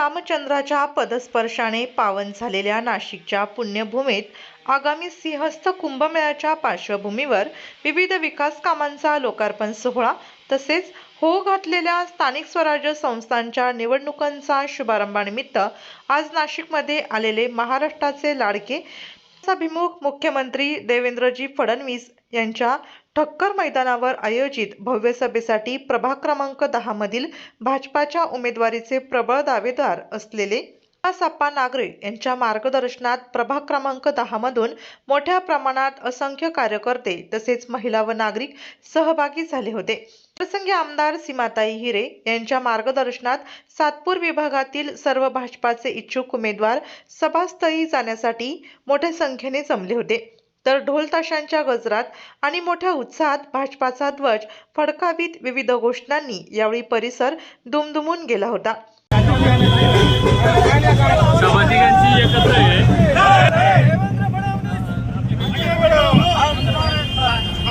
रामचंद्राच्या पदस्पर्शाने पावन झालेल्या नाशिकच्या पुण्यभूमीत आगामी सिंहस्थ कुंभमेळ्याच्या पार्श्वभूमीवर विविध विकास कामांचा लोकार्पण सोहळा तसेच हो घातलेल्या स्थानिक स्वराज्य संस्थांच्या निवडणुकांचा शुभारंभानिमित्त आज नाशिकमध्ये आलेले महाराष्ट्राचे लाडके अभिमुख मुख्यमंत्री देवेंद्रजी फडणवीस यांच्या ठक्कर मैदानावर आयोजित भव्य सभेसाठी प्रभाग क्रमांक दहा मधील भाजपाच्या उमेदवारीचे प्रबळ दावेदार असलेले सप्पा नागरे यांच्या मार्गदर्शनात प्रभाग क्रमांक दहा मधून मोठ्या प्रमाणात असंख्य कार्यकर्ते तसेच महिला व नागरिक सहभागी झाले होते. प्रसंगी आमदार सीमाताई हिरे यांच्या मार्गदर्शनात सातपूर विभागातील सर्व भाजपाचे इच्छुक उमेदवार सभास्थळी जाण्यासाठी मोठ्या संख्येने जमले होते. तर ढोलताशांच्या गजरात आणि मोठ्या उत्साहात भाजपाचा ध्वज फडकावीत विविध घोषणांनी यावेळी परिसर दुमदुमून गेला होता. सामाजिकांची एकत्र आहे.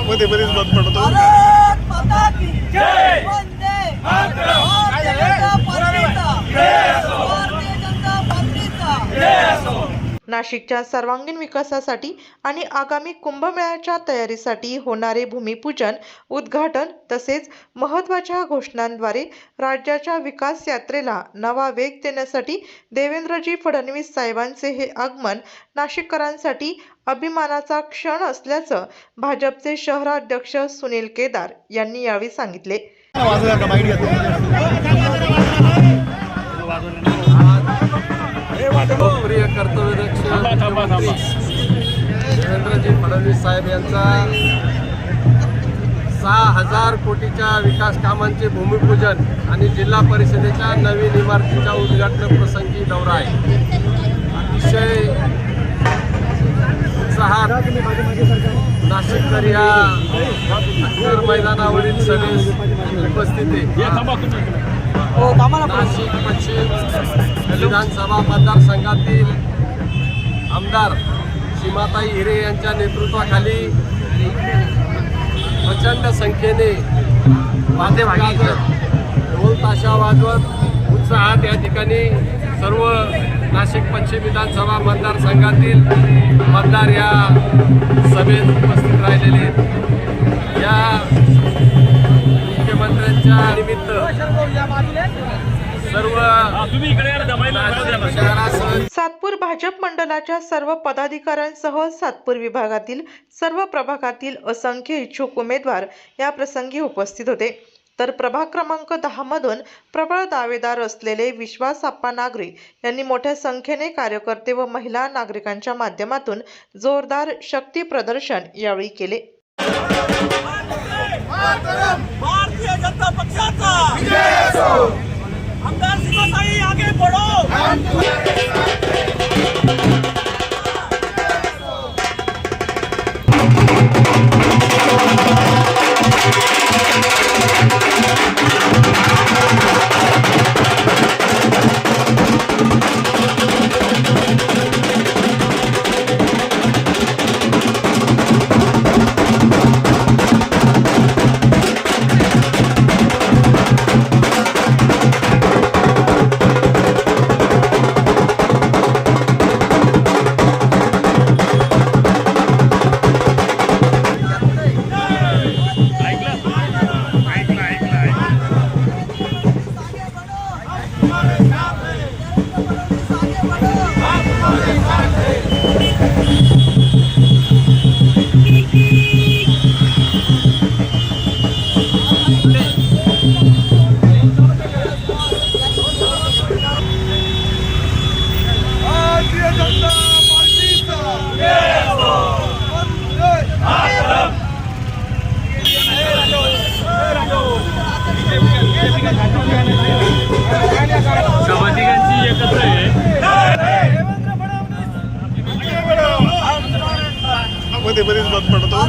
मध्ये बरीच मत पडतो भारत माता की जय वंदे भारतीय जनता पार्टीचा भारतीय जनता पार्टीचा नाशिकच्या सर्वांगीण विकासासाठी आणि आगामी कुंभमेळ्याच्या तयारीसाठी होणारे भूमिपूजन उद्घाटन तसेच महत्त्वाच्या घोषणांद्वारे राज्याच्या विकास यात्रेला नवा वेग देण्यासाठी देवेंद्रजी फडणवीस साहेबांचे हे आगमन नाशिककरांसाठी अभिमानाचा क्षण असल्याचं भाजपचे शहराध्यक्ष सुनील केदार यांनी यावेळी सांगितले. कर्तव्यदक्ष मुख्यमंत्री देवेंद्रजी फडणवीस साहेब यांचा सहा हजार कोटीच्या विकास कामांचे भूमिपूजन आणि जिल्हा परिषदेच्या नवीन इमारतीच्या उद्घाटन प्रसंगी दौरा आहे अतिशय उत्साहात नाशिककर या मैदानावरील सभेस उपस्थित आहे नाशिक पश्चिम विधानसभा मतदारसंघातील आमदार सीमाताई हिरे यांच्या नेतृत्वाखाली प्रचंड संख्येने ढोल ताशा वाजवत उत्साहात या ठिकाणी सर्व नाशिक पश्चिम विधानसभा मतदारसंघातील मतदार या भाजप मंडळाच्या सर्व पदाधिकाऱ्यांसह सातपूर विभागातील सर्व प्रभागातील असंख्य इच्छुक उमेदवार या प्रसंगी उपस्थित होते. तर प्रभाग क्रमांक दहामधून प्रबळ दावेदार असलेले विश्वास आप्पा नागरी यांनी मोठ्या संख्येने कार्यकर्ते व महिला नागरिकांच्या माध्यमातून जोरदार शक्ती प्रदर्शन यावेळी केले. भारतीय जनता पक्षाचा! भारतीय जनता पार्टीचा सामाजिक मध्ये बरीच मत पडतो